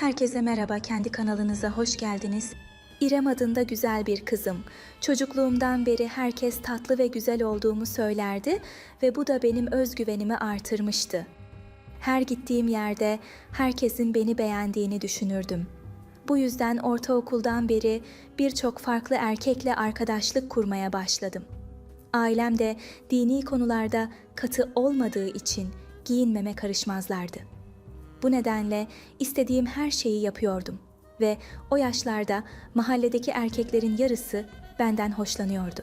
Herkese merhaba, kendi kanalınıza hoş geldiniz. İrem adında güzel bir kızım. Çocukluğumdan beri herkes tatlı ve güzel olduğumu söylerdi ve bu da benim özgüvenimi artırmıştı. Her gittiğim yerde herkesin beni beğendiğini düşünürdüm. Bu yüzden ortaokuldan beri birçok farklı erkekle arkadaşlık kurmaya başladım. Ailem de dini konularda katı olmadığı için giyinmeme karışmazlardı. Bu nedenle istediğim her şeyi yapıyordum ve o yaşlarda mahalledeki erkeklerin yarısı benden hoşlanıyordu.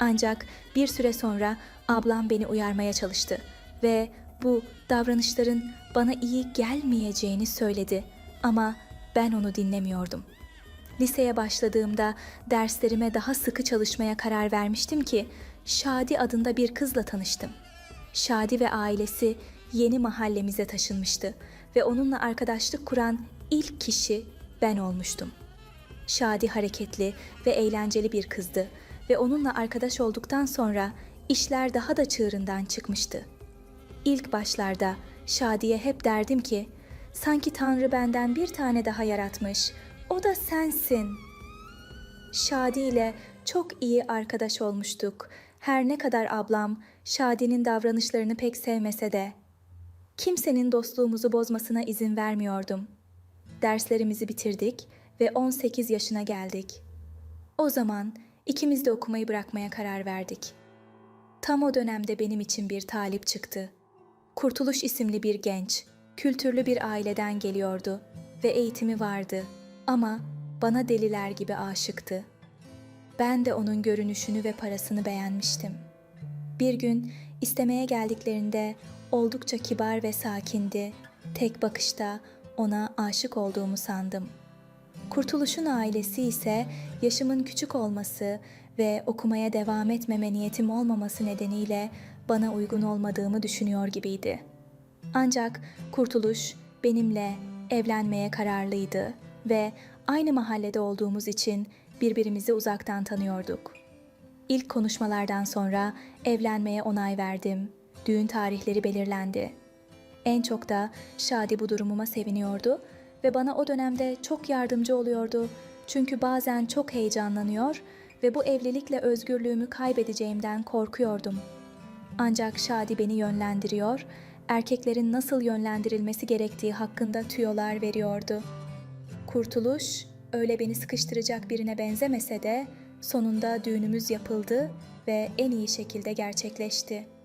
Ancak bir süre sonra ablam beni uyarmaya çalıştı ve bu davranışların bana iyi gelmeyeceğini söyledi ama ben onu dinlemiyordum. Liseye başladığımda derslerime daha sıkı çalışmaya karar vermiştim ki Şadi adında bir kızla tanıştım. Şadi ve ailesi yeni mahallemize taşınmıştı ve onunla arkadaşlık kuran ilk kişi ben olmuştum. Şadi hareketli ve eğlenceli bir kızdı ve onunla arkadaş olduktan sonra işler daha da çığırından çıkmıştı. İlk başlarda Şadi'ye hep derdim ki, sanki Tanrı benden bir tane daha yaratmış, o da sensin. Şadi ile çok iyi arkadaş olmuştuk. Her ne kadar ablam Şadi'nin davranışlarını pek sevmese de kimsenin dostluğumuzu bozmasına izin vermiyordum. Derslerimizi bitirdik ve 18 yaşına geldik. O zaman ikimiz de okumayı bırakmaya karar verdik. Tam o dönemde benim için bir talip çıktı. Kurtuluş isimli bir genç, kültürlü bir aileden geliyordu ve eğitimi vardı ama bana deliler gibi aşıktı. Ben de onun görünüşünü ve parasını beğenmiştim. Bir gün istemeye geldiklerinde oldukça kibar ve sakindi. Tek bakışta ona aşık olduğumu sandım. Kurtuluş'un ailesi ise yaşımın küçük olması ve okumaya devam etmeme niyetim olmaması nedeniyle bana uygun olmadığımı düşünüyor gibiydi. Ancak Kurtuluş benimle evlenmeye kararlıydı ve aynı mahallede olduğumuz için birbirimizi uzaktan tanıyorduk. İlk konuşmalardan sonra evlenmeye onay verdim. Düğün tarihleri belirlendi. En çok da Şadi bu durumuma seviniyordu ve bana o dönemde çok yardımcı oluyordu. Çünkü bazen çok heyecanlanıyor ve bu evlilikle özgürlüğümü kaybedeceğimden korkuyordum. Ancak Şadi beni yönlendiriyor, erkeklerin nasıl yönlendirilmesi gerektiği hakkında tüyolar veriyordu. Kurtuluş öyle beni sıkıştıracak birine benzemese de sonunda düğünümüz yapıldı ve en iyi şekilde gerçekleşti.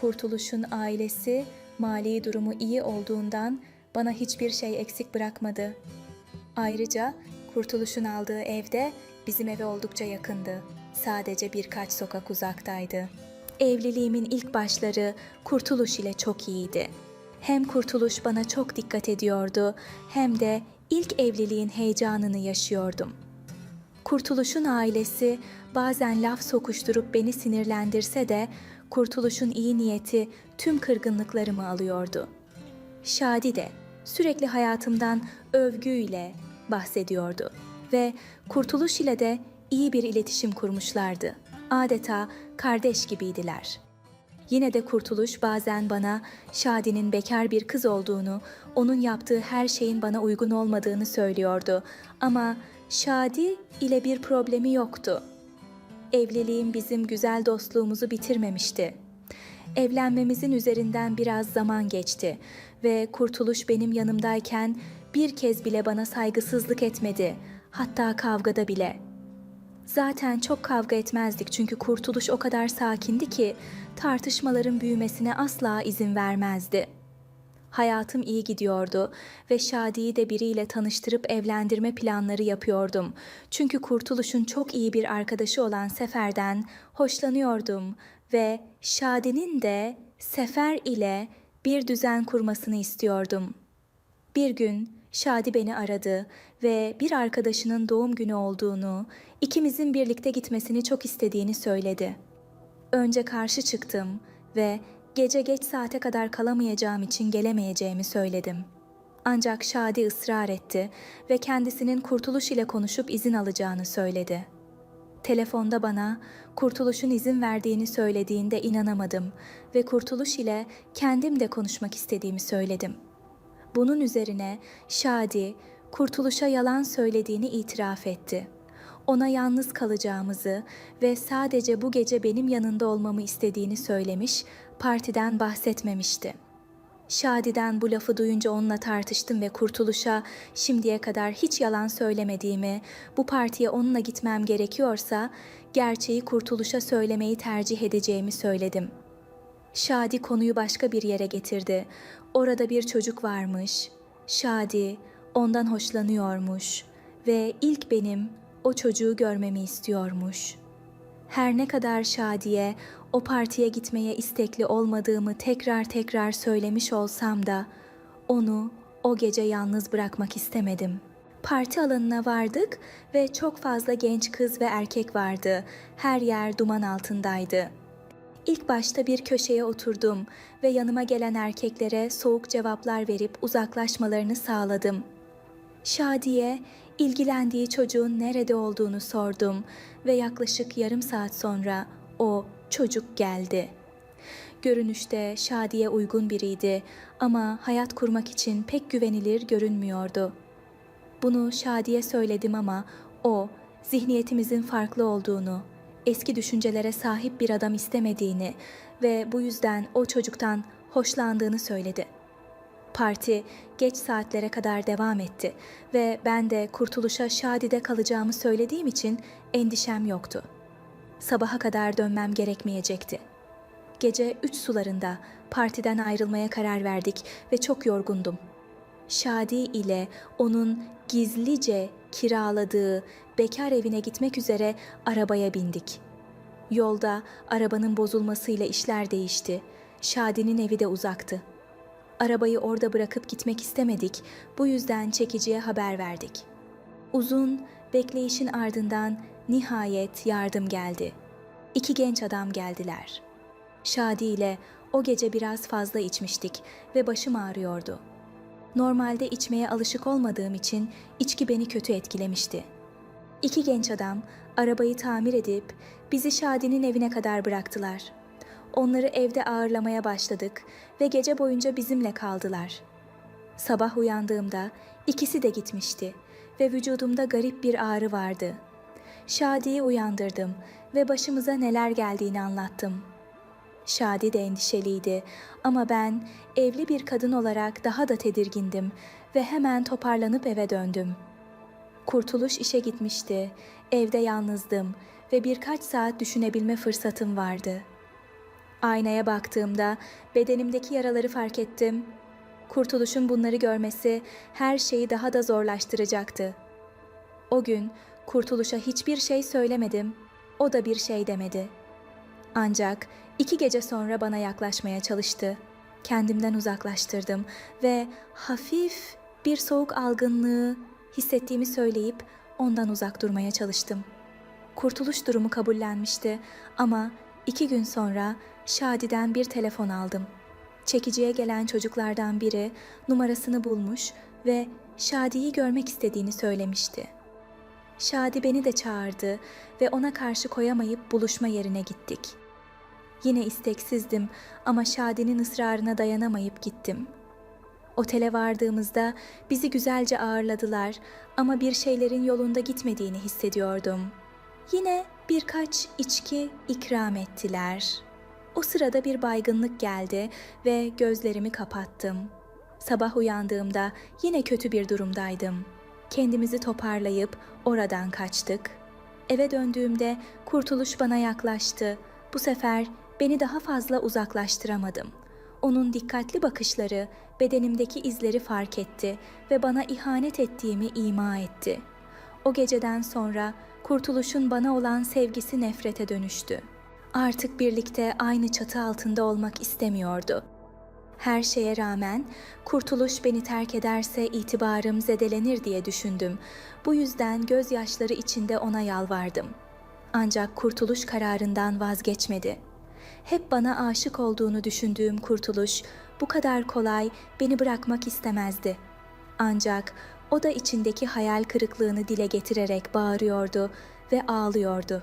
Kurtuluş'un ailesi mali durumu iyi olduğundan bana hiçbir şey eksik bırakmadı. Ayrıca Kurtuluş'un aldığı evde bizim eve oldukça yakındı. Sadece birkaç sokak uzaktaydı. Evliliğimin ilk başları Kurtuluş ile çok iyiydi. Hem Kurtuluş bana çok dikkat ediyordu hem de ilk evliliğin heyecanını yaşıyordum. Kurtuluş'un ailesi bazen laf sokuşturup beni sinirlendirse de Kurtuluş'un iyi niyeti tüm kırgınlıklarımı alıyordu. Şadi de sürekli hayatımdan övgüyle bahsediyordu ve Kurtuluş ile de iyi bir iletişim kurmuşlardı. Adeta kardeş gibiydiler. Yine de Kurtuluş bazen bana Şadi'nin bekar bir kız olduğunu, onun yaptığı her şeyin bana uygun olmadığını söylüyordu. Ama Şadi ile bir problemi yoktu. Evliliğim bizim güzel dostluğumuzu bitirmemişti. Evlenmemizin üzerinden biraz zaman geçti ve Kurtuluş benim yanımdayken bir kez bile bana saygısızlık etmedi. Hatta kavgada bile. Zaten çok kavga etmezdik çünkü Kurtuluş o kadar sakindi ki tartışmaların büyümesine asla izin vermezdi. Hayatım iyi gidiyordu ve Şadi'yi de biriyle tanıştırıp evlendirme planları yapıyordum. Çünkü Kurtuluş'un çok iyi bir arkadaşı olan Sefer'den hoşlanıyordum ve Şadi'nin de Sefer ile bir düzen kurmasını istiyordum. Bir gün Şadi beni aradı ve bir arkadaşının doğum günü olduğunu, ikimizin birlikte gitmesini çok istediğini söyledi. Önce karşı çıktım ve gece geç saate kadar kalamayacağım için gelemeyeceğimi söyledim. Ancak Şadi ısrar etti ve kendisinin Kurtuluş ile konuşup izin alacağını söyledi. Telefonda bana Kurtuluş'un izin verdiğini söylediğinde inanamadım ve Kurtuluş ile kendim de konuşmak istediğimi söyledim. Bunun üzerine Şadi, Kurtuluş'a yalan söylediğini itiraf etti. Ona yalnız kalacağımızı ve sadece bu gece benim yanında olmamı istediğini söylemiş, partiden bahsetmemişti. Şadi'den bu lafı duyunca onunla tartıştım ve Kurtuluş'a şimdiye kadar hiç yalan söylemediğimi, bu partiye onunla gitmem gerekiyorsa gerçeği Kurtuluş'a söylemeyi tercih edeceğimi söyledim. Şadi konuyu başka bir yere getirdi. Orada bir çocuk varmış. Şadi ondan hoşlanıyormuş ve ilk benim o çocuğu görmemi istiyormuş. Her ne kadar Şadi'ye o partiye gitmeye istekli olmadığımı tekrar tekrar söylemiş olsam da onu o gece yalnız bırakmak istemedim. Parti alanına vardık ve çok fazla genç kız ve erkek vardı. Her yer duman altındaydı. İlk başta bir köşeye oturdum ve yanıma gelen erkeklere soğuk cevaplar verip uzaklaşmalarını sağladım. Şadiye, ilgilendiği çocuğun nerede olduğunu sordum ve yaklaşık yarım saat sonra o çocuk geldi. Görünüşte Şadiye uygun biriydi ama hayat kurmak için pek güvenilir görünmüyordu. Bunu Şadiye söyledim ama o zihniyetimizin farklı olduğunu, eski düşüncelere sahip bir adam istemediğini ve bu yüzden o çocuktan hoşlandığını söyledi. Parti geç saatlere kadar devam etti ve ben de kurtuluşa Şadi'de kalacağımı söylediğim için endişem yoktu. Sabaha kadar dönmem gerekmeyecekti. Gece üç sularında partiden ayrılmaya karar verdik ve çok yorgundum. Şadi ile onun gizlice kiraladığı bekar evine gitmek üzere arabaya bindik. Yolda arabanın bozulmasıyla işler değişti. Şadi'nin evi de uzaktı. Arabayı orada bırakıp gitmek istemedik. Bu yüzden çekiciye haber verdik. Uzun bekleyişin ardından nihayet yardım geldi. İki genç adam geldiler. Şadi ile o gece biraz fazla içmiştik ve başım ağrıyordu. Normalde içmeye alışık olmadığım için içki beni kötü etkilemişti. İki genç adam arabayı tamir edip bizi Şadi'nin evine kadar bıraktılar. Onları evde ağırlamaya başladık ve gece boyunca bizimle kaldılar. Sabah uyandığımda ikisi de gitmişti ve vücudumda garip bir ağrı vardı. Şadi'yi uyandırdım ve başımıza neler geldiğini anlattım. Şadi de endişeliydi ama ben evli bir kadın olarak daha da tedirgindim ve hemen toparlanıp eve döndüm. Kurtuluş işe gitmişti, evde yalnızdım ve birkaç saat düşünebilme fırsatım vardı. Aynaya baktığımda bedenimdeki yaraları fark ettim. Kurtuluşun bunları görmesi her şeyi daha da zorlaştıracaktı. O gün Kurtuluş'a hiçbir şey söylemedim. O da bir şey demedi. Ancak iki gece sonra bana yaklaşmaya çalıştı. Kendimden uzaklaştırdım ve hafif bir soğuk algınlığı hissettiğimi söyleyip ondan uzak durmaya çalıştım. Kurtuluş durumu kabullenmişti ama iki gün sonra Şadi'den bir telefon aldım. Çekiciye gelen çocuklardan biri numarasını bulmuş ve Şadi'yi görmek istediğini söylemişti. Şadi beni de çağırdı ve ona karşı koyamayıp buluşma yerine gittik. Yine isteksizdim ama Şadi'nin ısrarına dayanamayıp gittim. Otele vardığımızda bizi güzelce ağırladılar ama bir şeylerin yolunda gitmediğini hissediyordum. Yine birkaç içki ikram ettiler. O sırada bir baygınlık geldi ve gözlerimi kapattım. Sabah uyandığımda yine kötü bir durumdaydım. Kendimizi toparlayıp oradan kaçtık. Eve döndüğümde kurtuluş bana yaklaştı. Bu sefer beni daha fazla uzaklaştıramadım. Onun dikkatli bakışları bedenimdeki izleri fark etti ve bana ihanet ettiğimi ima etti. O geceden sonra kurtuluşun bana olan sevgisi nefrete dönüştü. Artık birlikte aynı çatı altında olmak istemiyordu. Her şeye rağmen kurtuluş beni terk ederse itibarım zedelenir diye düşündüm. Bu yüzden gözyaşları içinde ona yalvardım. Ancak kurtuluş kararından vazgeçmedi. Hep bana aşık olduğunu düşündüğüm kurtuluş bu kadar kolay beni bırakmak istemezdi. Ancak o da içindeki hayal kırıklığını dile getirerek bağırıyordu ve ağlıyordu.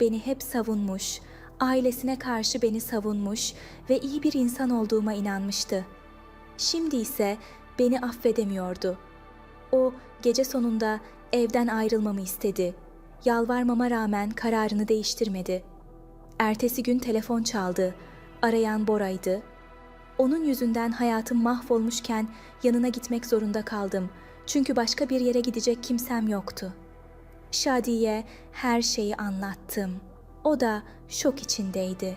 Beni hep savunmuş, ailesine karşı beni savunmuş ve iyi bir insan olduğuma inanmıştı. Şimdi ise beni affedemiyordu. O gece sonunda evden ayrılmamı istedi. Yalvarmama rağmen kararını değiştirmedi. Ertesi gün telefon çaldı. Arayan Bora'ydı. Onun yüzünden hayatım mahvolmuşken yanına gitmek zorunda kaldım. Çünkü başka bir yere gidecek kimsem yoktu. Şadiye her şeyi anlattım. O da şok içindeydi.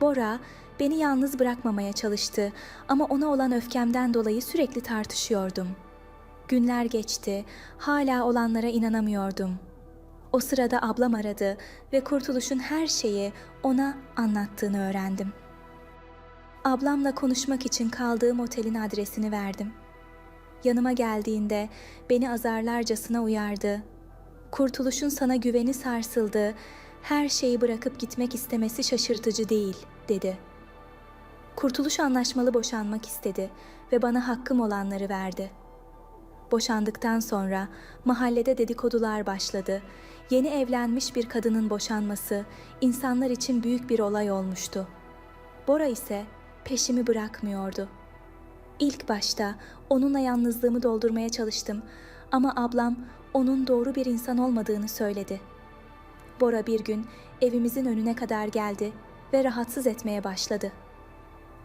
Bora beni yalnız bırakmamaya çalıştı ama ona olan öfkemden dolayı sürekli tartışıyordum. Günler geçti, hala olanlara inanamıyordum. O sırada ablam aradı ve Kurtuluş'un her şeyi ona anlattığını öğrendim. Ablamla konuşmak için kaldığım otelin adresini verdim. Yanıma geldiğinde beni azarlarcasına uyardı. Kurtuluş'un sana güveni sarsıldı, her şeyi bırakıp gitmek istemesi şaşırtıcı değil, dedi. Kurtuluş anlaşmalı boşanmak istedi ve bana hakkım olanları verdi. Boşandıktan sonra mahallede dedikodular başladı. Yeni evlenmiş bir kadının boşanması insanlar için büyük bir olay olmuştu. Bora ise peşimi bırakmıyordu. İlk başta onunla yalnızlığımı doldurmaya çalıştım ama ablam onun doğru bir insan olmadığını söyledi. Bora bir gün evimizin önüne kadar geldi ve rahatsız etmeye başladı.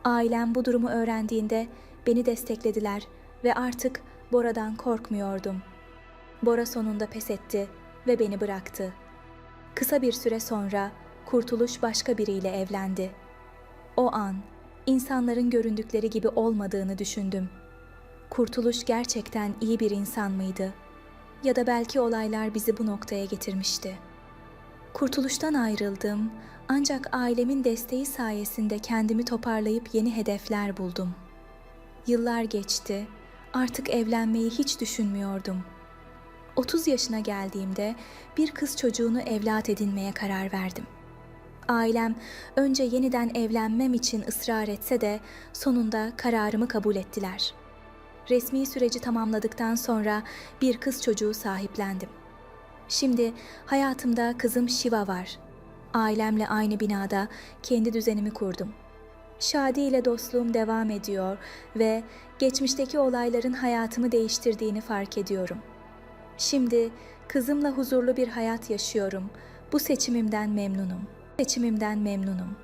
Ailem bu durumu öğrendiğinde beni desteklediler ve artık Bora'dan korkmuyordum. Bora sonunda pes etti ve beni bıraktı. Kısa bir süre sonra Kurtuluş başka biriyle evlendi. O an insanların göründükleri gibi olmadığını düşündüm. Kurtuluş gerçekten iyi bir insan mıydı? Ya da belki olaylar bizi bu noktaya getirmişti. Kurtuluştan ayrıldım ancak ailemin desteği sayesinde kendimi toparlayıp yeni hedefler buldum. Yıllar geçti, artık evlenmeyi hiç düşünmüyordum. 30 yaşına geldiğimde bir kız çocuğunu evlat edinmeye karar verdim. Ailem önce yeniden evlenmem için ısrar etse de sonunda kararımı kabul ettiler. Resmi süreci tamamladıktan sonra bir kız çocuğu sahiplendim. Şimdi hayatımda kızım Shiva var. Ailemle aynı binada kendi düzenimi kurdum. Şadi ile dostluğum devam ediyor ve geçmişteki olayların hayatımı değiştirdiğini fark ediyorum. Şimdi kızımla huzurlu bir hayat yaşıyorum. Bu seçimimden memnunum. Seçimimden memnunum.